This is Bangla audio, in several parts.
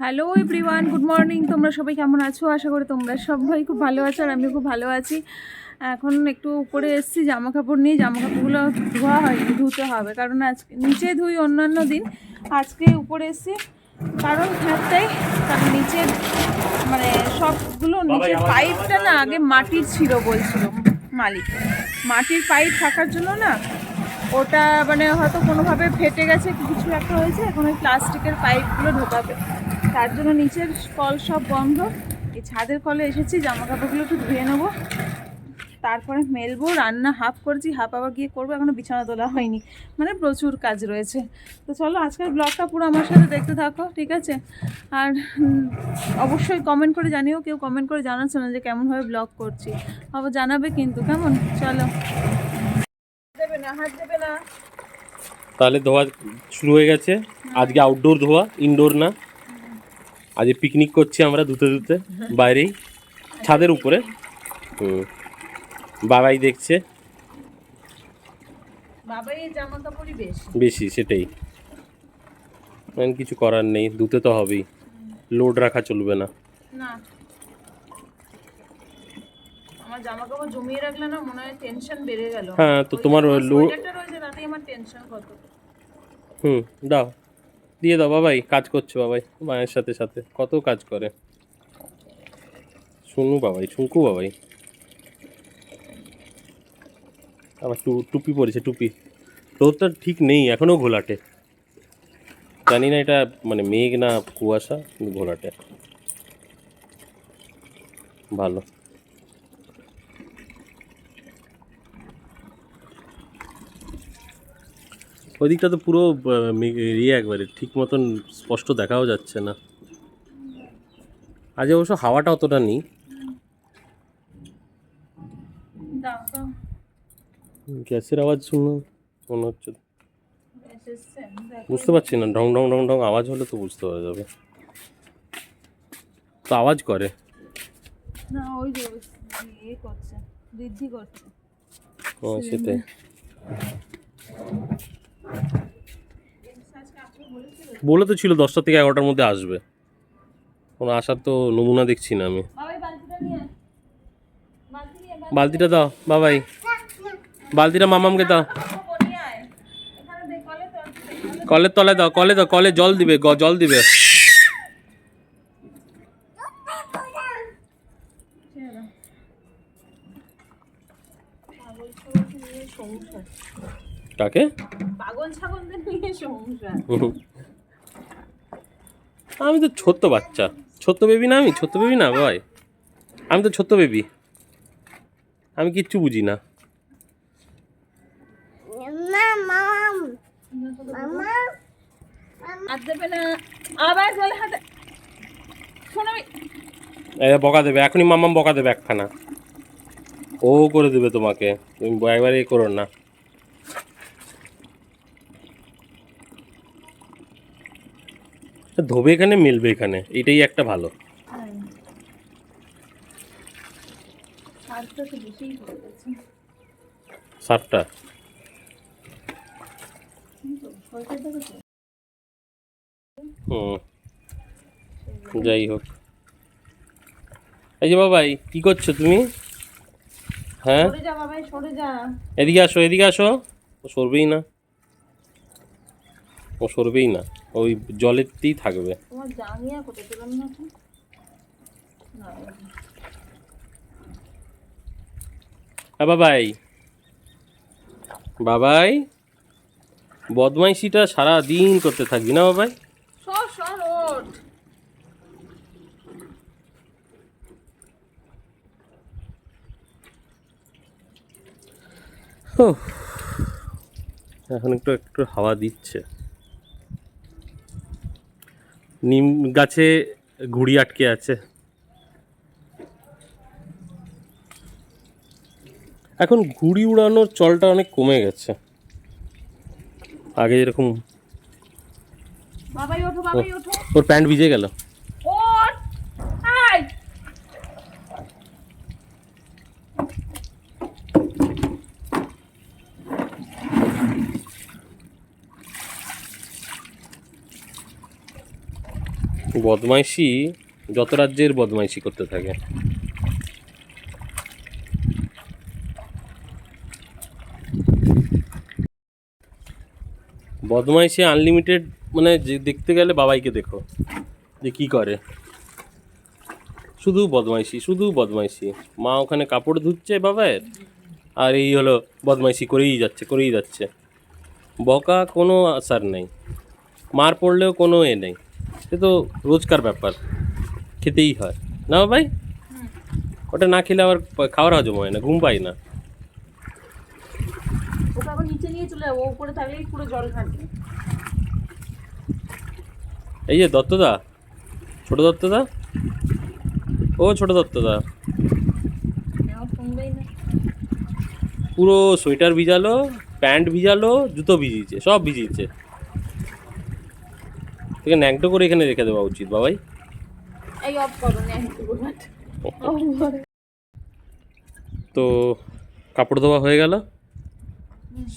হ্যালো এভরিওয়ান গুড মর্নিং তোমরা সবাই কেমন আছো? আশা করি তোমরা সবাই খুব ভালো আছো আর আমি খুব ভালো আছি। এখন একটু উপরে এসেছি জামা কাপড় নিয়ে। জামা কাপড়গুলো ধোয়া হয়নি ধুতে হবে। কারণ আজকে নিচে ধুই অন্যান্য দিন। আজকে উপরে এসেছি। কারণ একটাই কারণ নিচে মানে সবগুলো নিচের পাইপটা না আগে মাটির ছিল বলছিল মালিক। মাটির পাইপ থাকার জন্য না ওটা মানে হয়তো কোনোভাবে ফেটে গেছে কিছু একটা হয়েছে, এখন ওই প্লাস্টিকের পাইপগুলো ঢোকাবে। তার জন্য নিচের কল সব বন্ধ। এই ছাদের কলে এসেছি জামা কাপড়গুলো একটু ধুয়ে নেব। তারপরে মেলবো, রান্না হাফ করেছি, হাফ আবার গিয়ে করব, এখনও বিছানা তোলা হয়নি। মানে প্রচুর কাজ রয়েছে। তো চলো আজকের ব্লগটা পুরো আমার সাথে দেখতে থাকো, ঠিক আছে? আর অবশ্যই কমেন্ট করে জানিও, কেউ কমেন্ট করে জানাচ্ছে না যে কেমনভাবে ব্লগ করছি। আবার জানাবে কিন্তু, কেমন? চলো। তাহলে ধোয়া শুরু হয়ে গেছে। আজকে আউটডোর ধোয়া ইনডোর না। আজকে পিকনিক করছি আমরা ধুতে ধুতে বাইরেই ছাদের উপরে। হুম বাবাই দেখছে। বেশ। সেটাই। এখন কিছু করার নেই ধুতে তো হবেই। লোড রাখা চলবে না। না। আমার জামা কাপড় জমিয়ে রাখলে না মনে হয় টেনশন বেড়ে গেল। হ্যাঁ তো তোমার সোয়েটারটা রয়েছে তাতেই আমার টেনশন কত? হুম দাও। দিয়ে দাও বাবাই কাজ করছ বাবাই মায়ের সাথে সাথে। কত কাজ করে? শুনু বাবাই শুঙ্কু বাবাই। আবার টু টুপি পরেছে টুপি। রোদটা ঠিক নেই এখনও ঘোলাটে। জানি না এটা মানে মেঘ না কুয়াশা কিন্তু ঘোলাটে। ভালো। ওই দিকটা তো পুরো ইয়ে একবারে ঠিক মতন স্পষ্ট দেখাও যাচ্ছে না। আজ অবশ্য হাওয়াটা অতটা নেই। গ্যাসের আওয়াজ শুনো মনে হচ্ছে। বুঝতে পারছি না ঢং ঢং ঢং ঢং আওয়াজ হলে তো বুঝতে পারা যাবে। তো আওয়াজ করে। না ওই যে ইয়ে করছে বৃদ্ধি করছে। ও সেটাই। বলে তো ছিল দশটা থেকে এগারোটার মধ্যে আসবে। কোনো আসার তো নমুনা দেখছি না আমি। বালতিটা দাও, বাবাই। বালতিটা মামামকে দাও। কলের তলায় দাও, কলে দাও, কলে জল দিবে জল দিবে। ছেড়ে দাও। পাগল ছাগলকে নিয়ে সংসার কাকে পাগল ছাগলদের নিয়ে সংসার আমি তো ছোট্ট বাচ্চা। ছোট্ট বেবি না আমি? ছোট্ট বেবি না ভাই? আমি তো ছোট্ট বেবি আমি কিচ্ছু বুঝি না। বকা দেবে। এখনই মামাম বকা দেবে একখানা। ও করে দেবে তোমাকে। তুমি একবারে এ করো না। ধোবে এখানে মিলবে এখানে। এটাই একটা ভালো। সারটা দেখেছ হুম। যাই হোক। এই যে বাবাই কি করছ তুমি? হ্যাঁ? এদিকে আসো এদিকে আসো। সরবেই না। ও সরবেই না ওই জলেতেই থাকবে। বাবাই। বাবাই বদমাইশিটা সারা দিন করতে থাকবি না বাবাই? এখন একটু একটু হাওয়া দিচ্ছে। নিম গাছে ঘুড়ি আটকে আছে। এখন ঘুড়ি উড়ানোর চলটা অনেক কমে গেছে। আগে যেরকম ওর প্যান্ট ভিজে গেল ওঠ আয় বদমাইশি যত রাজ্যের বদমাইশি করতে থাকে। বদমাইশি আনলিমিটেড মানে যে দেখতে গেলে বাবাইকে দেখো, যে কি করে। শুধু বদমাইশি শুধু বদমাইশি। মা ওখানে কাপড় ধুচ্ছে বাবায়ের আর এই হলো বদমাইশি করেই যাচ্ছে করেই যাচ্ছে। বকা কোনো আসার নেই। মার পড়লেও কোনো এ নেই। সে তো রোজকার ব্যাপার খেতেই হয়। না ভাই? ওটা না খেলে আবার খাওয়ার হজম হয় না ঘুম পাই না। ওকে আবার নিচে নিয়ে চলে যাব উপরে থাকলেই পুরো জল ঘাটবে এই যে দত্তদা ছোট দত্তদা? ও ছোট দত্তদা। পুরো সোয়েটার ভিজালো প্যান্ট ভিজালো জুতো ভিজিয়েছে সব ভিজিয়েছে। তোকে ন্যাংটো করে এখানে রেখে দেওয়া উচিত বাবাই। এই অফ করো তো কাপড় ধোয়া হয়ে গেল।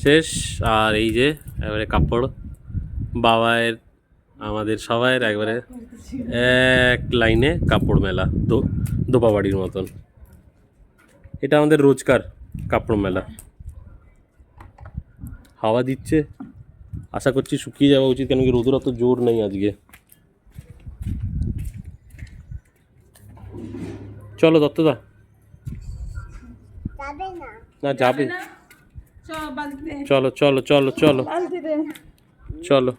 শেষ আর এই যে এবারে কাপড়। বাবায়ের আমাদের সবাইয়ের একবারে এক লাইনে কাপড় মেলা দো দোপা বাড়ির মতন। এটা আমাদের রোজকার কাপড় মেলা। হাওয়া দিচ্ছে। আশা করছি শুকিয়ে যাওয়া উচিত কেন কি রোদের অত জোর নেই আজকে চলো দত্তদা না যাবে চল বালতিতে চলো চলো চলো চলো বালতিতে চলো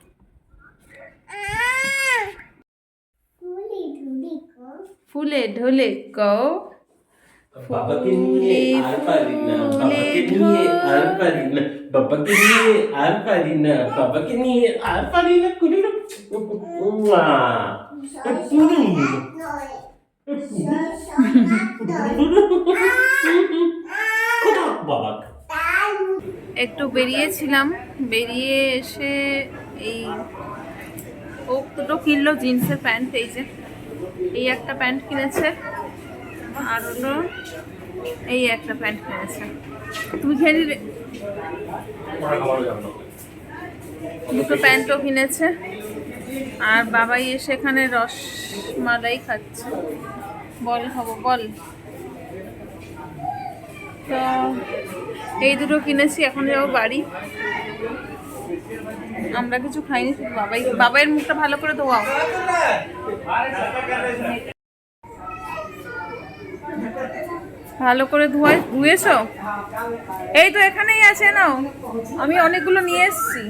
ফুলে ঢোলে কও বাবাকে নিয়ে আর পারি না বাবাকে নিয়ে আর পারি না বাবাকে নিয়ে আর পারি না বাবাকে নিয়ে আর পারি না কুড়ি না উমা কুড়ি বাবা একটু বেরিয়েছিলাম। বেরিয়ে এসে এই ও দুটো কিনলো জিন্সের প্যান্ট এই যে। এই একটা প্যান্ট কিনেছে। আর হলো এই একটা প্যান্ট কিনেছে। তুমি খেয়ে নিলে? দুটো প্যান্টও কিনেছে। আর বাবাই এসে এখানে রসমালাই খাচ্ছে। বল হব বল। তো এই দুটো কিনেছি, এখন যাব বাড়ি। আমরা কিছু খাইনি, শুধু বাবাই বাবাইয়ের মুখটা ভালো করে ধোয়াও। ভালো করে ধোয়াই ধুয়েছ? এই তো এখানেই আছে নাও। আমি অনেকগুলো নিয়ে এসেছি।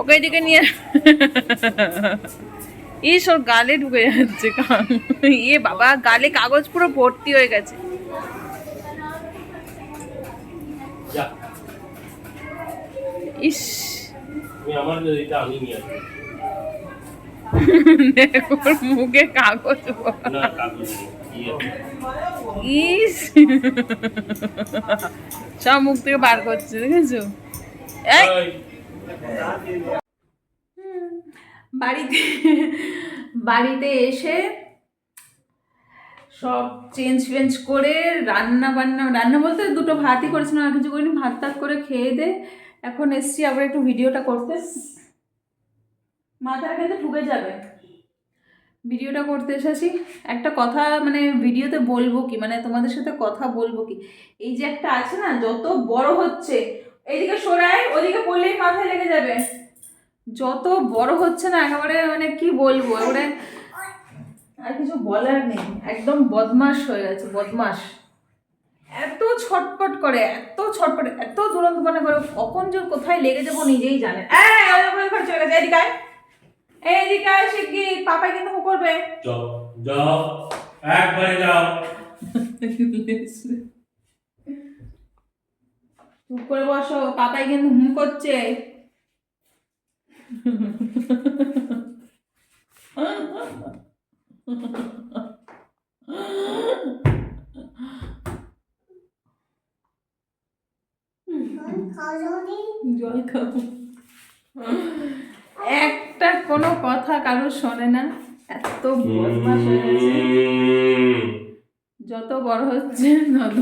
ওকে এদিকে নিয়ে ইস ওর গালে ঢুকে যাচ্ছে কান। ইয়ে বাবা গালে কাগজ পুরো ভর্তি হয়ে গেছে। ইস। আমার আমি নিয়ে মুখে কাগজ? ইস। সব মুখ থেকে বার করছে দেখেছ? বাড়িতে বাড়িতে এসে সব চেঞ্জ ফেঞ্জ করে রান্না বান্না রান্না বলতে দুটো ভাতই করেছিলাম আর কিছু করিনি ভাত টাত করে খেয়ে দে। এখন এসছি আবার একটু ভিডিওটা করতে। মাথার কিন্তু ঢুকে যাবে। ভিডিওটা করতে এসেছি। একটা কথা মানে ভিডিওতে বলব কি? মানে তোমাদের সাথে কথা বলব কি? এই যে একটা আছে না যত বড় হচ্ছে এইদিকে সরাই ওদিকে পড়লেই মাথায় লেগে যাবে। যত বড় হচ্ছে না একেবারে মানে কি বলব? এবারে আর কিছু বলার নেই। একদম বদমাস হয়ে গেছে বদমাস এত ছটপট করে এত ছটপট এত দুরন্ত করে কখন যে কোথায় লেগে যাব নিজেই জানে চলে গেছে এদিকে। এইদিকে আয় শিগগির পাপাই কিন্তু হুঁ করবে যাও যাও একবারে যাও। চুপ করে বসো পাপাই কিন্তু হুম করছে জল খাব। একটা কোনো কথা কারোর শোনে না। এত বদমাস হয়ে গেছে। যত বড় হচ্ছে তত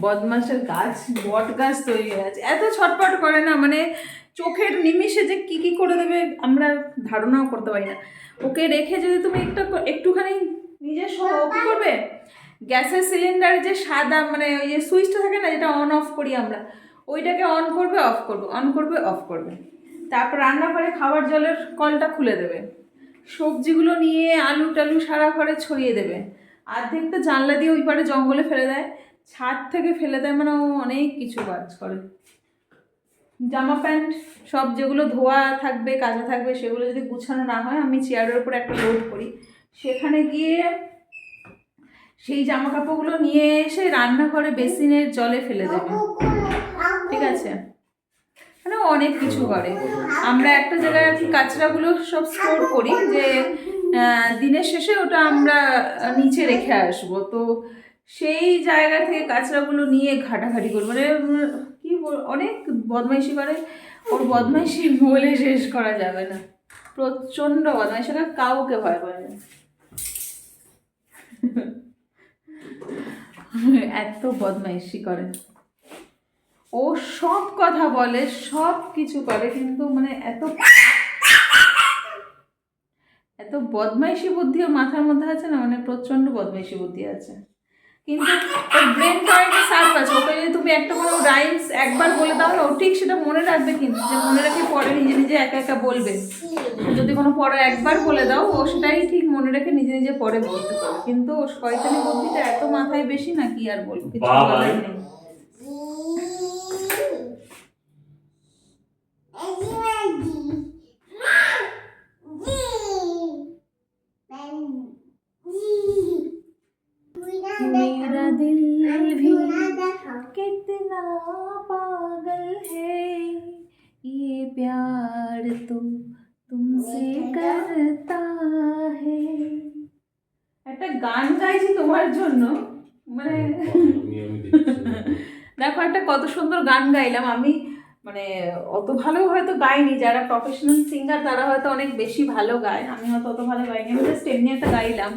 বদমাসের গাছ বট গাছ তৈরি হয়ে আছে এত ছটপট করে না মানে চোখের নিমিষে যে কি কি করে দেবে আমরা ধারণাও করতে পারি না। ওকে রেখে যদি তুমি একটা একটুখানি নিজের সহ কি করবে? গ্যাসের সিলিন্ডারে যে সাদা মানে ওই যে সুইচটা থাকে না যেটা অন অফ করি আমরা ওইটাকে অন করবে অফ করবে অন করবে অফ করবে। তারপর রান্নাঘরে খাবার জলের কলটা খুলে দেবে। সবজিগুলো নিয়ে আলু টালু সারা ঘরে ছড়িয়ে দেবে। অর্ধেকটা জানলা দিয়ে ওই পারে জঙ্গলে ফেলে দেয়। ছাদ থেকে ফেলে দেয় মানে ও অনেক কিছু কাজ করে। জামা প্যান্ট সব যেগুলো ধোয়া থাকবে কাজা থাকবে সেগুলো যদি গুছানো না হয় আমি চেয়ারের উপর একটা লোড করি। সেখানে গিয়ে সেই জামা কাপড়গুলো নিয়ে এসে রান্নাঘরে বেসিনের জলে ফেলে দেবে। ঠিক আছে? মানে অনেক কিছু করে। আমরা একটা জায়গায় আর কি কাঁচরাগুলো সব স্টোর করি যে দিনের শেষে ওটা আমরা নিচে রেখে আসব। তো সেই জায়গা থেকে কাঁচরাগুলো নিয়ে ঘাটাঘাটি করব। মানে কি অনেক বদমাইশি করে। ওর বদমাইশি বলে শেষ করা যাবে না। প্রচণ্ড বদমাইশি করে কাউকে ভয় করে না। এত বদমাইশি করে। ও সব কথা বলে সব কিছু করে কিন্তু মানে এত এত বদমাইশি বুদ্ধি ওর মাথার মধ্যে আছে না? মানে প্রচণ্ড বদমাইশি বুদ্ধি আছে। কিন্তু ওর ব্রেনটা একটা সার্ফ আছে। ওকে যদি তুমি একটা কোনো রাইমস একবার বলে দাও না ও ঠিক সেটা মনে রাখবে কিন্তু যে মনে রেখে পরে নিজে নিজে একা একা বলবে। যদি কোনো পরে একবার বলে দাও ও সেটাই ঠিক মনে রেখে নিজে নিজে পরে বলতে পারে কিন্তু ও শয়তানি বুদ্ধিটা এত মাথায় বেশি না কি আর বলব? কিছু বলার নেই। करता है একটা গান গাইছি তোমার জন্য মানে আমি আমি দেখছি দেখো একটা কত সুন্দর গান গাইলাম আমি মানে অত ভালো হয়তো গাইনি যারা প্রফেশনাল সিঙ্গার তারা হয়তো অনেক বেশি ভালো গায় আমি হয়তো অত ভালো গাইনি আমি জাস্ট এমনি একটা গাইলাম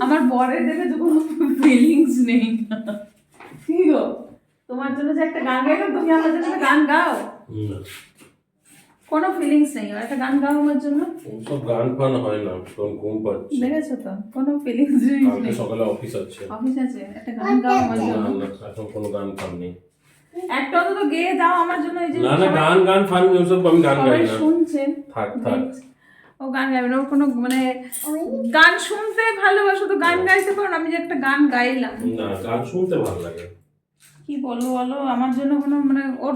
আমার বরের দেখে তো কোনো ফিলিংস নেই কি গো তোমার জন্য যে একটা গান গাইলাম তুমি আমার জন্য একটা গান গাও না, কোনো ফিলিংস নেই। আর একটা গান গাও আমার জন্য। সব গান ফান হয় না তখন ঘুম পাচ্ছে? দেখেছ তো? কোনো ফিলিংস কালকে নেই সকালে অফিস আছে। অফিস আছে একটা গান গাও আমার জন্য। না এখন কোনো গান ফান নেই। একটা অন্তত গেয়ে দাও আমার জন্য এই যে না না গান গান ফান ওসব আমি গান গাই না। শুনছে। থাক থাক। ও গান গাইবে না ওর কোনো মানে গান শুনতে ভালোবাসো তো গান গাইতে পারো আমি যে একটা গান গাইলাম। না গান শুনতে ভালো লাগে। কি বলব বলো? আমার জন্য কোনো মানে ওর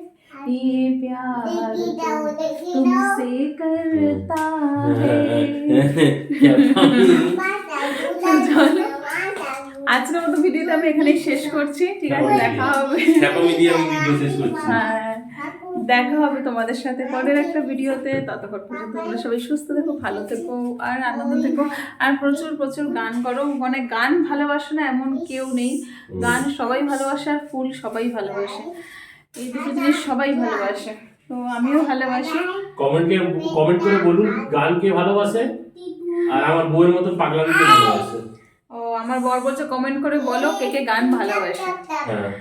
ये प्यार तो तुमसे करता है আজকের মতো ভিডিওটা আমি এখানেই শেষ করছি ঠিক আছে দেখা হবে খ্যাপামি দিয়ে আমি ভিডিও শেষ করছি হ্যাঁ দেখা হবে তোমাদের সাথে পরের একটা ভিডিওতে ততক্ষণ পর্যন্ত তোমরা সবাই সুস্থ থেকো ভালো থেকো আর আনন্দ থেকো আর প্রচুর প্রচুর গান করো মানে গান ভালোবাসে না এমন কেউ নেই গান সবাই ভালোবাসে আর ফুল সবাই ভালোবাসে এই দুটো জিনিস সবাই ভালোবাসে। তো আমিও ভালোবাসি। কমেন্ট কে কমেন্ট করে বলুন গান কে ভালোবাসে আর আমার বউয়ের মতো পাগলামিকে ভালোবাসে। ও আমার বর বলছে কমেন্ট করে বলো কে কে গান ভালোবাসে। হ্যাঁ।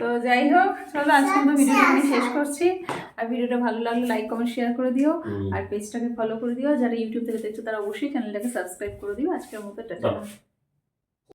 তো যাই হোক চলো আজকে মতো ভিডিওটা আমি শেষ করছি। আর ভিডিওটা ভালো লাগলে লাইক কমেন্ট শেয়ার করে দিও। আর পেজটাকে ফলো করে দিও। যারা ইউটিউব থেকে দেখছ তারা অবশ্যই চ্যানেলটাকে সাবস্ক্রাইব করে দিও। আজকের মতো টাটা।